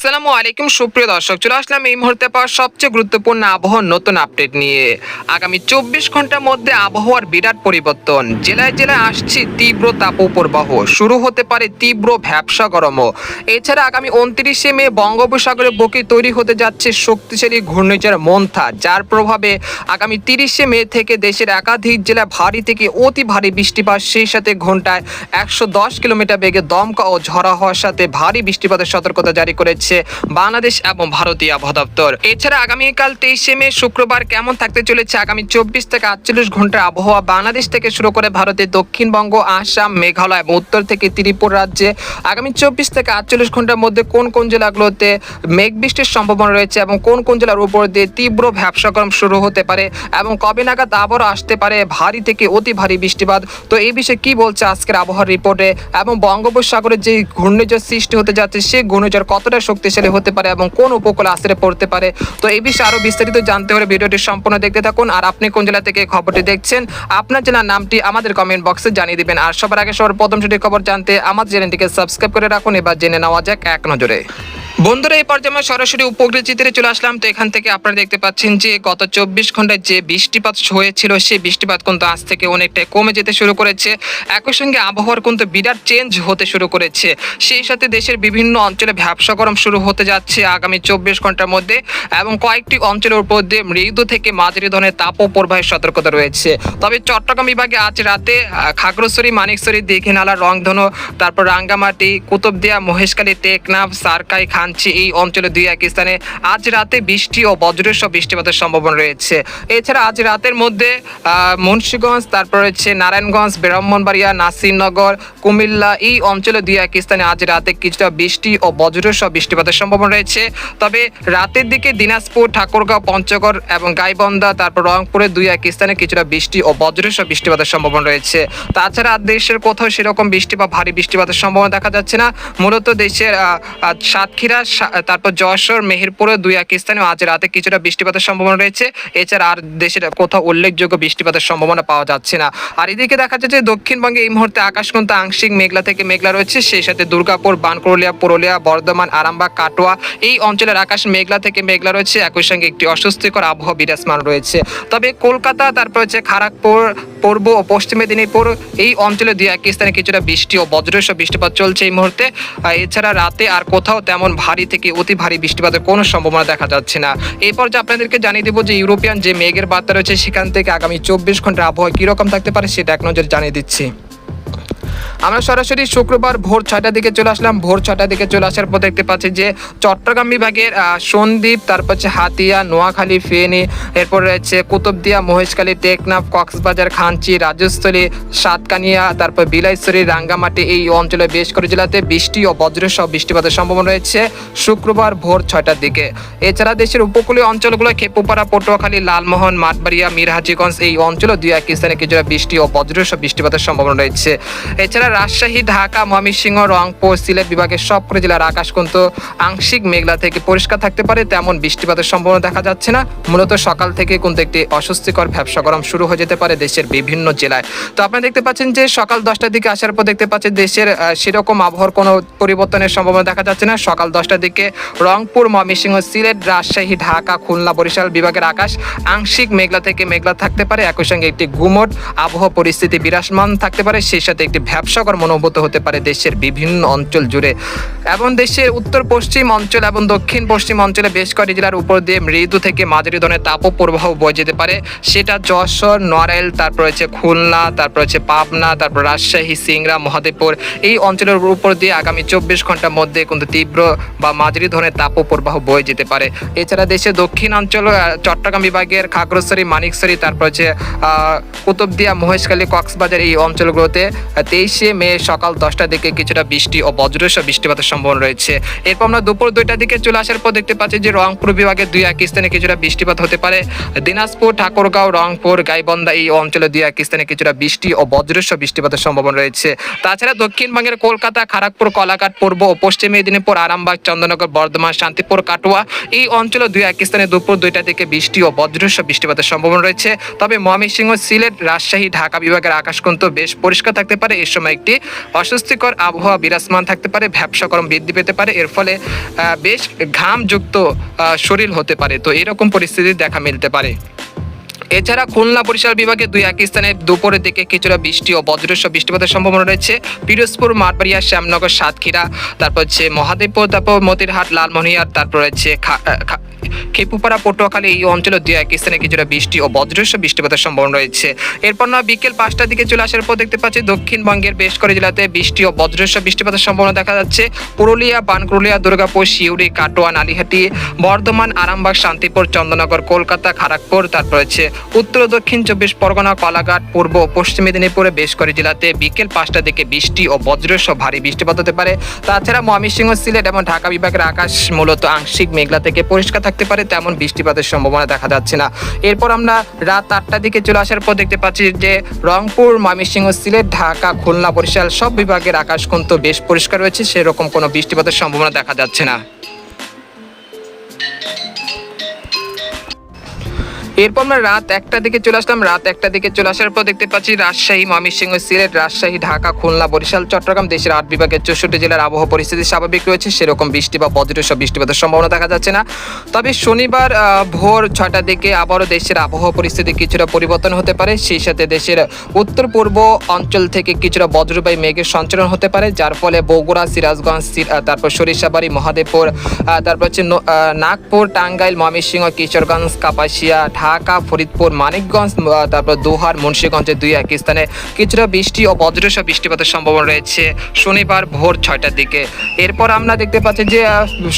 আসসালামু আলাইকুম, সুপ্রিয় দর্শক, চলে আসলাম এই মুহূর্তে পাওয়া সবচেয়ে গুরুত্বপূর্ণ আবহাওয়ার নতুন আপডেট নিয়ে। আগামী চব্বিশ ঘণ্টার মধ্যে আবহাওয়ার বিরাট পরিবর্তন। জেলায় জেলায় আসছে তীব্র তাপপ্রবাহ। শুরু হতে পারে তীব্র ভ্যাবসা গরমও। এছাড়া আগামী উনত্রিশে মে বঙ্গোপসাগরের বুকে তৈরি হতে যাচ্ছে শক্তিশালী ঘূর্ণিঝড় মন্থা, যার প্রভাবে আগামী তিরিশে মে থেকে দেশের একাধিক জেলায় ভারী থেকে অতি ভারী বৃষ্টিপাত, সেই সাথে ঘন্টায় একশো দশ কিলোমিটার বেগে দমকা ও ঝড়া হওয়ার সাথে ভারী বৃষ্টিপাতের সতর্কতা জারি করেছে বাংলাদেশ এবং ভারতীয় আবহাওয়া দপ্তর এছাড়া আগামীকাল তেইশে মে শুক্রবার কেমন থাকতে চলেছে? আগামী চব্বিশ থেকে আটচল্লিশ ঘণ্টার আবহাওয়া বাংলাদেশ থেকে শুরু করে ভারতের দক্ষিণবঙ্গ, আসাম, মেঘালয় এবং উত্তর থেকে ত্রিপুরা রাজ্যে আগামী চব্বিশ থেকে আটচল্লিশ ঘণ্টার মধ্যে কোন কোন জেলাগুলোতে মেঘ বৃষ্টির সম্ভাবনা রয়েছে এবং কোন কোন জেলার উপর দিয়ে তীব্র ব্যবসা গরম শুরু হতে পারে এবং কবে নাগাদ আবারও আসতে পারে ভারী থেকে অতি ভারী বৃষ্টিপাত? তো এই বিষয়ে কি বলছে আজকের আবহাওয়ার রিপোর্টে? এবং বঙ্গোপসাগরে যে ঘূর্ণিঝড় সৃষ্টি হতে যাচ্ছে, সেই ঘূর্ণিঝড় কতটা শক্তিশালী হতে পারে এবং কোন উপকূল আশ্রে পড়তে পারে। তো এই বিষয়ে আরও বিস্তারিত জানতে হলে ভিডিওটি সম্পূর্ণ দেখতে থাকুন। আর আপনি কোন জেলা থেকে খবরটি দেখছেন, আপনার জেলার নামটি আমাদের কমেন্ট বক্সে জানিয়ে দিবেন। আর সবার আগে সবার প্রথম সেটি খবর জানতে আমাদের চ্যানেলটিকে সাবস্ক্রাইব করে রাখুন। এবার জেনে নেওয়া যাক এক নজরে। বন্ধুরা, এই পর্যায়ে আমরা সরাসরি উপগ্রহ চিত্রে চলে আসলাম। তো এখান থেকে আপনারা দেখতে পাচ্ছেন যে, গত চব্বিশ ঘন্টায় যে বৃষ্টিপাত হয়েছিল, সেই বৃষ্টিপাত কিন্তু আজ থেকে অনেকটাই কমে যেতে শুরু করেছে। একই সঙ্গে আবহাওয়ার কিন্তু বিরাট চেঞ্জ হতে শুরু করেছে। সেই সাথে দেশের বিভিন্ন অঞ্চলে ব্যবসা গরম শুরু হতে যাচ্ছে আগামী চব্বিশ ঘণ্টার মধ্যে এবং কয়েকটি অঞ্চলের উপর দিয়ে মৃদু থেকে মাঝারি ধরনের তাপ প্রবাহের সতর্কতা রয়েছে। তবে চট্টগ্রাম বিভাগে আজ রাতে খাগড়াছড়ি, মানিকছড়ি, দীঘিনালা, রংধনু, তারপর রাঙ্গামাটি, কুতুবদিয়া, মহেশখালী, টেকনাফ, সারকাই খানচি এই অঞ্চলে দুই এক স্থানে আজ রাতে বৃষ্টি ও বজ্রসহ বৃষ্টিপাতের সম্ভাবনা রয়েছে। এছাড়া আজ রাতের মধ্যে মুন্সিগঞ্জ, তারপর রয়েছে নারায়ণগঞ্জ, ব্রাহ্মণবাড়িয়া, নাসিরনগর, কুমিল্লা এই অঞ্চলে দুই এক স্থানে আজ রাতে কিছুটা বৃষ্টি ও বজ্রসহ বৃষ্টিপাতের সম্ভাবনা রয়েছে। তবে রাতের দিকে দিনাজপুর, ঠাকুরগাঁও, পঞ্চগড় এবং গাইবন্ধা, তারপর রংপুরে দুই এক স্থানে কিছুটা বৃষ্টি ও বজ্রসহ বৃষ্টিপাতের সম্ভাবনা রয়েছে। তাছাড়া দেশের কোথাও সেরকম বৃষ্টি বা ভারী বৃষ্টিপাতের সম্ভাবনা দেখা যাচ্ছে না। মূলত দেশের সাতক্ষীরা সা- তারপর যশোর, মেহেরপুরে দুই এক স্থানে আজ রাতে কিছুটা বৃষ্টিপাতের সম্ভাবনা রয়েছে। এছাড়া আর দেশের কোথাও উল্লেখযোগ্য বৃষ্টিপাতের সম্ভাবনা পাওয়া যাচ্ছে না। আর এদিকে দেখা যাচ্ছে যে দক্ষিণবঙ্গে এই মুহূর্তে আকাশ কিন্তু আংশিক মেঘলা থেকে মেঘলা রয়েছে। সেই সাথে দুর্গাপুর বানকুরলিয়া পুরুলিয়া, বর্ধমান, আরামবাগ, কাটোয়া এই অঞ্চলের আকাশ মেঘলা থেকে মেঘলা রয়েছে। একই সঙ্গে একটি অস্বস্তিকর আবহাওয়া বিরাজমান রয়েছে। তবে কলকাতা, তারপর হচ্ছে খড়গপুর পূর্ব ও পশ্চিম মেদিনীপুর এই অঞ্চলে দুই এক স্থানে কিছুটা বৃষ্টি ও বজ্রসহ বৃষ্টিপাত চলছে এই মুহূর্তে। এছাড়া রাতে আর কোথাও তেমন ভারী থেকে অতি ভারী বৃষ্টিপাতের কোনো সম্ভাবনা দেখা যাচ্ছে না। এরপর যে আপনাদেরকে জানিয়ে দেবো যে ইউরোপিয়ান যে মেঘের বার্তা রয়েছে, সেখান থেকে আগামী চব্বিশ ঘণ্টা আবহাওয়া কীরকম থাকতে পারে, সেটা এক নজর জানিয়ে দিচ্ছি। আমরা সরাসরি শুক্রবার ভোর ছয়টার দিকে চলে আসলাম। ভোর ছয়টার দিকে চলে আসার পর দেখতে পাচ্ছি যে চট্টগ্রাম বিভাগের সন্দ্বীপ তারপর হচ্ছে হাতিয়া, নোয়াখালী, ফেনী, এরপর রয়েছে কুতুবদিয়া, মহেশখালী, টেকনাফ, কক্সবাজার, খাঞ্চি, রাজস্থলী, সাতকানিয়া, তারপর বিলাইছড়ি, রাঙ্গামাটি এই অঞ্চলে বেশ করে জেলাতে বৃষ্টি ও বজ্রসহ বৃষ্টিপাতের সম্ভাবনা রয়েছে শুক্রবার ভোর ছয়টার দিকে। এছাড়া দেশের উপকূলীয় অঞ্চলগুলো খেপুপাড়া, পটুয়াখালী, লালমোহন, মাঠবাড়িয়া, মিরহাজিগঞ্জ এই অঞ্চলে দুই এক স্থানে কিছুটা বৃষ্টি ও বজ্রসহ বৃষ্টিপাতের সম্ভাবনা রয়েছে। এছাড়া রাজশাহী, ঢাকা, ময়মনসিংহ, রংপুর, সিলেট বিভাগের সবকটি জেলার আকাশ কিন্তু আংশিক মেঘলা থেকে পরিষ্কার থাকতে পারে, তেমন বৃষ্টিপাতের সম্ভাবনা দেখা যাচ্ছে না। মূলত সকাল থেকে কিন্তু একটি অস্বস্তিকর ব্যবসা গরম শুরু হয়ে যেতে পারে দেশের বিভিন্ন জেলায়। তো আপনারা দেখতে পাচ্ছেন যে সকাল দশটার দিকে আসার পর দেখতে পাচ্ছেন দেশের সেরকম আবহাওয়ার কোনো পরিবর্তনের সম্ভাবনা দেখা যাচ্ছে না। সকাল দশটার দিকে রংপুর, ময়মনসিংহ, সিলেট, রাজশাহী, ঢাকা, খুলনা, বরিশাল বিভাগের আকাশ আংশিক মেঘলা থেকে মেঘলা থাকতে পারে। একই সঙ্গে একটি গুমট আবহাওয়া পরিস্থিতি বিরাজমান থাকতে পারে, সেই সাথে একটি ব্যবসাকর মনোভূত হতে পারে দেশের বিভিন্ন অঞ্চল জুড়ে। এবং দেশের উত্তর, পশ্চিম অঞ্চল এবং দক্ষিণ, পশ্চিম অঞ্চলে বেশ কয়েকটি জেলার উপর দিয়ে মৃদু থেকে মাঝারি ধরনের তাপ প্রবাহ বয়ে যেতে পারে। সেটা যশোর, নড়াইল, তারপর হচ্ছে খুলনা, তারপর হচ্ছে পাবনা, তারপর রাজশাহী, সিংড়া, মহাদেবপুর। এই অঞ্চলের উপর দিয়ে আগামী চব্বিশ ঘণ্টার মধ্যে কিন্তু তীব্র বা মাঝারি ধরনের তাপ প্রবাহ বয়ে যেতে পারে। এছাড়া দেশের দক্ষিণ অঞ্চল চট্টগ্রাম বিভাগের খাগড়াছড়ি, মানিকছড়ি, তারপর হচ্ছে কুতুবদিয়া, মহেশখালী, কক্সবাজার এই অঞ্চলগুলোতে তেইশে মে সকাল দশটার দিকে কিছুটা বৃষ্টি ও বজ্রসহ বৃষ্টিপাতের সম্ভাবনা রয়েছে। এরপর আমরা দুপুর দুইটার দিকে চলে আসার পর দেখতে পাচ্ছি যে রংপুর বিভাগের দুই এক স্থানে কিছুটা বৃষ্টিপাত হতে পারে। দিনাজপুর, ঠাকুরগাঁও, রংপুর, গাইবন্ধা এই অঞ্চলে দুই এক স্থানে কিছুটা বৃষ্টি ও বজ্রসহ বৃষ্টিপাতের সম্ভাবনা রয়েছে। তাছাড়া দক্ষিণবঙ্গের কলকাতা খড়গপুর কলাঘাট, পূর্ব ও পশ্চিম মেদিনীপুর, আরামবাগ, চন্দ্রনগর, বর্ধমান, শান্তিপুর, কাটোয়া এই অঞ্চলে দুই এক স্থানে দুপুর দুইটা থেকে বৃষ্টি ও বজ্রসহ বৃষ্টিপাতের সম্ভাবনা রয়েছে। তবে ময়মনসিংহ, সিলেট, রাজশাহী, ঢাকা বিভাগের আকাশ কিন্তু বেশ পরিষ্কার থাকতে পারে। এর সময় একটি অস্বস্তিকর আবহাওয়া বিরাজমান থাকতে পারে, ভ্যাবসা গরম বৃদ্ধি পেতে পারে, এর ফলে বেশ ঘামযুক্ত শরীর হতে পারে। তো এরকম পরিস্থিতি দেখা মিলতে পারে। এছাড়া খুলনা বরিশাল বিভাগে দুই এক স্থানে দুপুরের দিকে কিছুটা বৃষ্টি ও বজ্রস্ব বৃষ্টিপাতের সম্ভাবনা রয়েছে। পিরোজপুর, মাঠবাড়িয়া, শ্যামনগর, সাতক্ষীরা, তারপর হচ্ছে মহাদেবপুর তারপর মতিরহাট লালমনিহাট তারপর হচ্ছে খেপুপাড়া, পটুয়াখালী এই অঞ্চলে দুই এক স্থানে কিছুটা বৃষ্টি ও বজ্রস্ব বৃষ্টিপাতের সম্ভাবনা রয়েছে। এরপর না বিকেল পাঁচটার দিকে চলে আসার পর দেখতে পাচ্ছি দক্ষিণবঙ্গের বেশ করে জেলাতে বৃষ্টি ও বজ্রস্ব বৃষ্টিপাতের সম্ভাবনা দেখা যাচ্ছে। পুরুলিয়া বানকুরুলিয়া দুর্গাপুর শিউড়ি কাটোয়া, নালিহাটি, বর্ধমান, আরামবাগ, শান্তিপুর চন্দ্রনগর কলকাতা খড়গপুর তারপর হচ্ছে উত্তর দক্ষিণ চব্বিশ পরগনা কলাঘাট পূর্ব ও পশ্চিম মেদিনীপুরে বেশ করে জেলাতে বিকেল পাঁচটার দিকে বৃষ্টি ও বজ্রসহ ভারী বৃষ্টিপাত হতে পারে। তাছাড়া ময়মনসিংহ, সিলেট এবং ঢাকা বিভাগের আকাশ মূলত আংশিক মেঘলা থেকে পরিষ্কার থাকতে পারে তেমন বৃষ্টিপাতের সম্ভাবনা দেখা যাচ্ছে না। এরপর আমরা রাত আটটার দিকে চলে আসার পর দেখতে পাচ্ছি যে রংপুর, ময়মনসিংহ, সিলেট, ঢাকা, খুলনা, বরিশাল সব বিভাগের আকাশ কিন্তু বেশ পরিষ্কার রয়েছে। সেরকম কোনো বৃষ্টিপাতের সম্ভাবনা দেখা যাচ্ছে না। এরপর আমরা রাত একটা দিকে চলে আসলাম। রাত একটা দিকে চলে আসার পর দেখতে পাচ্ছি রাজশাহী, ময়মনসিংহ, সিলেট, রাজশাহী, ঢাকা, খুলনা, বরিশাল, চট্টগ্রাম, দেশের আট বিভাগের চৌষট্টি জেলার আবহাওয়া পরিস্থিতি স্বাভাবিক রয়েছে। সেরকম বৃষ্টি বা বজ্রসহ বৃষ্টিপাতের সম্ভাবনা দেখা যাচ্ছে না। তবে শনিবার ভোর ছয়টার দিকে আবারও দেশের আবহাওয়া পরিস্থিতি কিছুটা পরিবর্তন হতে পারে। সেই সাথে দেশের উত্তর পূর্ব অঞ্চল থেকে কিছুটা বজ্রবায়ু মেঘের সঞ্চালন হতে পারে। যার ফলে বগুড়া, সিরাজগঞ্জ তারপর সরিষাবাড়ি, মহাদেবপুর তারপর হচ্ছে নাগপুর, টাঙ্গাইল, ময়মনসিংহ, কিশোরগঞ্জ, কাপাসিয়া, ঢাকা ফরিদপুর, মানিকগঞ্জ তারপর দোহার, মুন্সিগঞ্জের দুই এক স্থানে কিছুটা বৃষ্টি ও বজ্রসহ বৃষ্টিপাতের সম্ভাবনা রয়েছে শনিবার ভোর ছয়টার দিকে। এরপর আমরা দেখতে পাচ্ছি যে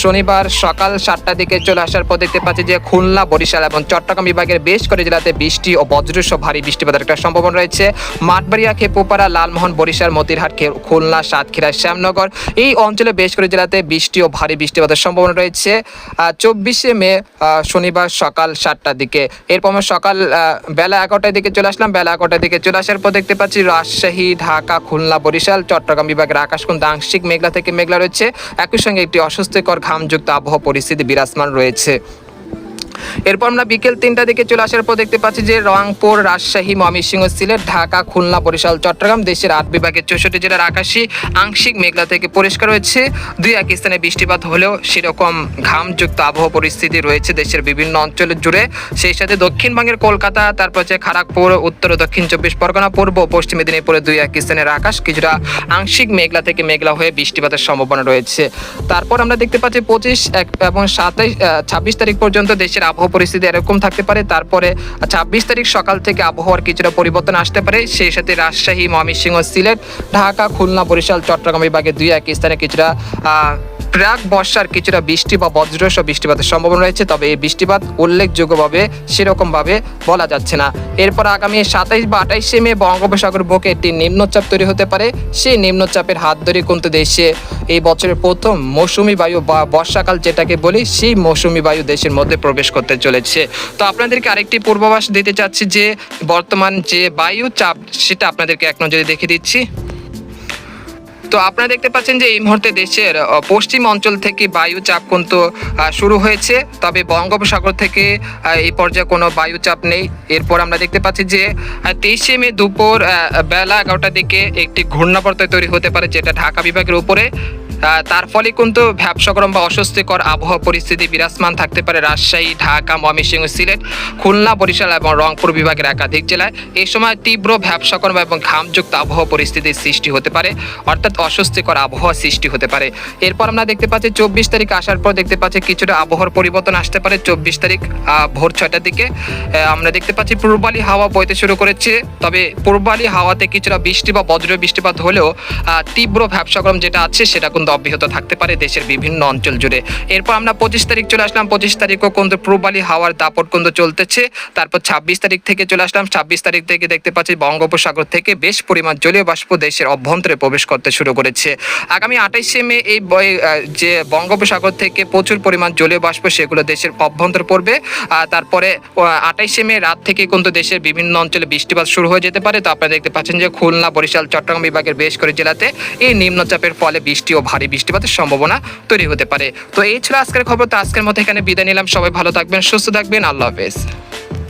শনিবার সকাল সাতটার দিকে চলে আসার পর দেখতে পাচ্ছি যে, খুলনা, বরিশাল এবং চট্টগ্রাম বিভাগের বেশ করে জেলাতে বৃষ্টি ও বজ্রসহ ভারী বৃষ্টিপাতের একটা সম্ভাবনা রয়েছে। মাঠবাড়িয়া, খেপুপাড়া, লালমোহন, বরিশাল, মতিরহাট খুলনা, সাতক্ষীরা, শ্যামনগর এই অঞ্চলে বেশ করে জেলাতে বৃষ্টি ও ভারী বৃষ্টিপাতের সম্ভাবনা রয়েছে। চব্বিশে মে শনিবার সকাল সাতটার দিকে এরপর সকাল বেলা এগারোটার দিকে চলে আসলাম। বেলা এগারোটার দিকে চলে আসার পর দেখতে পাচ্ছি রাজশাহী, ঢাকা, খুলনা, বরিশাল, চট্টগ্রাম বিভাগের আকাশ কিন্তু আংশিক মেঘলা থেকে মেঘলা রয়েছে। একই সঙ্গে একটি অস্বস্তিকর ঘামযুক্ত আবহাওয়া পরিস্থিতি বিরাজমান রয়েছে। এরপর আমরা বিকেল তিনটা দিকে চলে আসার পর দেখতে পাচ্ছি যে রংপুর, রাজশাহী, ময়মনসিংহ, সিলেট, ঢাকা, খুলনা, বরিশাল, চট্টগ্রাম দেশের আট বিভাগের চৌষট্টি জেলার আকাশই আংশিক মেঘলা থেকে পরিষ্কার রয়েছে দুই এক স্থানে বৃষ্টিপাত হলেও সেরকম ঘামযুক্ত আবহাওয়া পরিস্থিতি রয়েছে দেশের বিভিন্ন অঞ্চলের জুড়ে। সেই সাথে দক্ষিণবঙ্গের কলকাতা, তারপর হচ্ছে খড়গপুর উত্তর ও দক্ষিণ চব্বিশ পরগনা, পূর্ব পশ্চিম মেদিনীপুরে দুই এক স্থানের আকাশ কিছুটা আংশিক মেঘলা থেকে মেঘলা হয়ে বৃষ্টিপাতের সম্ভাবনা রয়েছে। তারপর আমরা দেখতে পাচ্ছি পঁচিশ, এক এবং সাতাইশ ছাব্বিশ তারিখ পর্যন্ত দেশের আবহাওয়া পরিস্থিতি এরকম থাকতে পারে, তারপরে ছাব্বিশ তারিখ সকাল থেকে আবহাওয়ার কিছুটা পরিবর্তন আসতে পারে, সেই সাথে রাজশাহী, ময়মনসিংহ, সিলেট, ঢাকা, খুলনা, বরিশাল, চট্টগ্রাম বিভাগে দুই, এক স্থানে কিছুটা প্রাক বর্ষার কিছুটা বৃষ্টি বা বজ্রসহ বৃষ্টিপাতের সম্ভাবনা রয়েছে, তবে এই বৃষ্টিপাত উল্লেখযোগ্যভাবে সেরকমভাবে বলা যাচ্ছে না। এরপর আগামী সাতাইশ বা আঠাইশে মে বঙ্গোপসাগর বুকে একটি নিম্নচাপ তৈরি হতে পারে। সেই নিম্নচাপের হাত ধরে কিন্তু দেশে এই বছরের প্রথম মৌসুমি বায়ু বা বর্ষাকাল যেটাকে বলি, সেই মৌসুমি বায়ু দেশের মধ্যে প্রবেশ করতে চলেছে। তো আপনাদেরকে আরেকটি পূর্বাভাস দিতে চাচ্ছি যে, বর্তমান যে বায়ু চাপ সেটা আপনাদেরকে এক নজরে দেখে দিচ্ছি। তো আপনারা দেখতে পাচ্ছেন যে এই মুহূর্তে দেশের পশ্চিম অঞ্চল থেকে বায়ু চাপ কিন্তু শুরু হয়েছে। তবে বঙ্গোপসাগর থেকে এই পর্যায়ে কোনো বায়ু চাপ নেই। এরপর আমরা দেখতে পাচ্ছি যে তেইশে মে দুপুর বেলা এগারোটার দিকে একটি ঘূর্ণাবর্ত তৈরি হতে পারে, যেটা ঢাকা বিভাগের উপরে। তার ফলে কিন্তু ভ্যাবসগরম বা অস্বস্তিকর আবহাওয়া পরিস্থিতি বিরাজমান থাকতে পারে রাজশাহী, ঢাকা, ময়মনসিংহ, সিলেট, খুলনা, বরিশাল এবং রংপুর বিভাগের একাধিক জেলায় এই সময় তীব্র ভ্যাবসকরম এবং ঘামযুক্ত আবহাওয়া পরিস্থিতির সৃষ্টি হতে পারে, অর্থাৎ অস্বস্তিকর আবহাওয়া সৃষ্টি হতে পারে। এরপর আমরা দেখতে পাচ্ছি চব্বিশ তারিখ আসার পর দেখতে পাচ্ছি কিছুটা আবহাওয়ার পরিবর্তন আসতে পারে চব্বিশ তারিখ ভোর ছয়টার দিকে। আমরা দেখতে পাচ্ছি পূর্বালি হাওয়া বইতে শুরু করেছে, তবে পূর্বালি হাওয়াতে কিছুটা বৃষ্টি বা বজ্র বৃষ্টিপাত হলেও তীব্র ভ্যাবসকরম যেটা আছে সেটা কিন্তু অব্যাহত থাকতে পারে দেশের বিভিন্ন অঞ্চল জুড়ে। এরপর আমরা পঁচিশ তারিখ চলে আসলাম। পঁচিশ তারিখও কিন্তু পূর্বালি হাওয়ার দাপট কিন্তু চলতেছে। তারপর ছাব্বিশ তারিখ থেকে চলে আসলাম। ছাব্বিশ তারিখ থেকে দেখতে পাচ্ছি বঙ্গোপসাগর থেকে বেশ পরিমাণ জলীয় বাষ্প দেশের অভ্যন্তরে প্রবেশ করতে শুরু করেছে। আগামী আঠাইশে মে এই যে বঙ্গোপসাগর থেকে প্রচুর পরিমাণ জলীয় বাষ্প সেগুলো দেশের অভ্যন্তর পড়বে। তারপরে আঠাইশে মে রাত থেকে কিন্তু দেশের বিভিন্ন অঞ্চলে বৃষ্টিপাত শুরু হয়ে যেতে পারে। তো আপনারা দেখতে পাচ্ছেন যে খুলনা, বরিশাল, চট্টগ্রাম বিভাগের বেশ করে জেলাতে এই নিম্নচাপের ফলে বৃষ্টি ও ভারী বৃষ্টিপাতের সম্ভাবনা তৈরি হতে পারে। তো এই ছিল আজকের খবর। তো আজকের মতো এখানে বিদায় নিলাম। সবাই ভালো থাকবেন, সুস্থ থাকবেন। আল্লাহ হাফেজ।